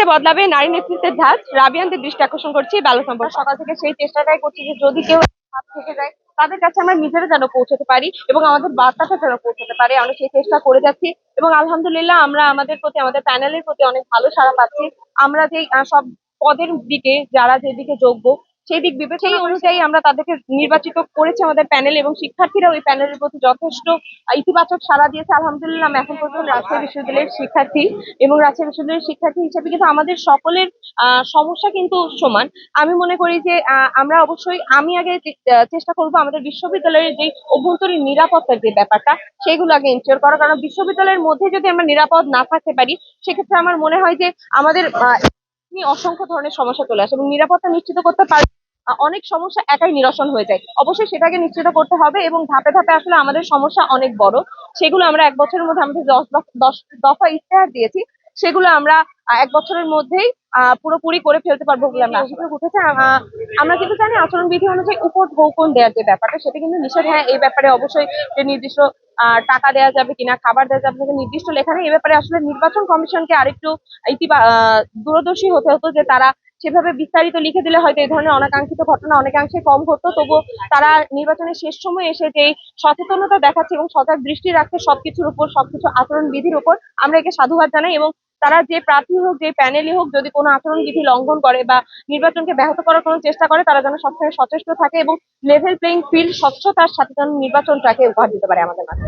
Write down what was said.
বাংলাদেশে বদলাবে নারী নেতৃত্বের ধাঁচ রাবিয়ানদের দৃষ্টি আকর্ষণ করছি বালু সম্পর্ক সকাল থেকে সেই চেষ্টাটাই করছি যে যদি কেউ থেকে যায়, তাদের কাছে আমরা নিজেরা যেন পৌঁছতে পারি এবং আমাদের বার্তাটা যেন পৌঁছতে পারে। আমরা সেই চেষ্টা করে যাচ্ছি এবং আলহামদুলিল্লাহ আমরা আমাদের প্রতি, আমাদের প্যানেলের প্রতি অনেক ভালো সাড়া পাচ্ছি। আমরা যে সব পদের দিকে, যারা যেদিকে যোগ্য সেই দিক বিবেচনা অনুযায়ী আমরা তাদেরকে নির্বাচিত করেছি আমাদের প্যানেল এবং শিক্ষার্থীরা ওই প্যানেলের প্রতি যথেষ্ট ইতিবাচক সাড়া দিয়েছে। আলহামদুলিল্লাহ আমি এখন পর্যন্ত রাজশাহী বিশ্ববিদ্যালয়ের শিক্ষার্থী এবং রাজশাহী বিশ্ববিদ্যালয়ের শিক্ষার্থী হিসেবে কিন্তু আমাদের সকলের সমস্যা কিন্তু সমান। আমি মনে করি যে আমরা অবশ্যই আমি আগে চেষ্টা করব আমাদের বিশ্ববিদ্যালয়ের যে অভ্যন্তরীণ নিরাপত্তার যে ব্যাপারটা সেগুলো আগে ইনশিওর করা কারণ বিশ্ববিদ্যালয়ের মধ্যে যদি আমরা নিরাপদ না থাকতে পারি সেক্ষেত্রে আমার মনে হয় যে আমাদের অসংখ্য ধরনের সমস্যা চলে আসে এবং নিরাপত্তা নিশ্চিত করতে আহ, অনেক সমস্যা একাই নিরসন হয়ে যায়। অবশ্যই সেটাকে নিশ্চিত করতে হবে এবং ধাপে ধাপে আসলে আমাদের সমস্যা অনেক বড়। সেগুলো আমরা এক বছরের মধ্যে আমাদের দশ দশ দফা ইশতেহার দিয়েছি। সেগুলো আমরা এক বছরের মধ্যেই পুরোপুরি করে ফেলতে পারব বলে আমরা অভিযোগ উঠেছে আহ, আমরা কিন্তু জানি আচরণবিধি অনুযায়ী উপর ভৌকন দেওয়ার যে ব্যাপারটা সেটা কিন্তু নিষেধ। হ্যাঁ এই ব্যাপারে অবশ্যই যে নির্দিষ্ট টাকা দেওয়া যাবে কিনা খাবার দেওয়া যাবে কিনা নির্দিষ্ট লেখা নেই। এই ব্যাপারে আসলে নির্বাচন কমিশনকে আরেকটু ইতিবা দূরদর্শী হতে হতো যে তারা সেভাবে বিস্তারিত লিখে দিলে হয়তো এই ধরনের অনাকাঙ্ক্ষিত ঘটনা অনেকাংশে কম ঘটতো তবুও তারা নির্বাচনের শেষ সময় এসে যে সচেতনতা দেখাচ্ছে এবং সজাগ দৃষ্টি রাখছে সবকিছুর উপর, সবকিছু আচরণ বিধির উপর, আমরা একে সাধুবাদ জানাই এবং তারা যে প্রার্থী হোক, যে প্যানেলই হোক, যদি কোনো আচরণ বিধি লঙ্ঘন করে বা নির্বাচনকে ব্যাহত করার কোনো চেষ্টা করে, তারা যেন সবসময় সচেষ্ট থাকে এবং লেভেল প্লেইং ফিল্ড স্বচ্ছতার সাথে যেন নির্বাচনটাকে উপহার দিতে পারে আমাদের মাঝে।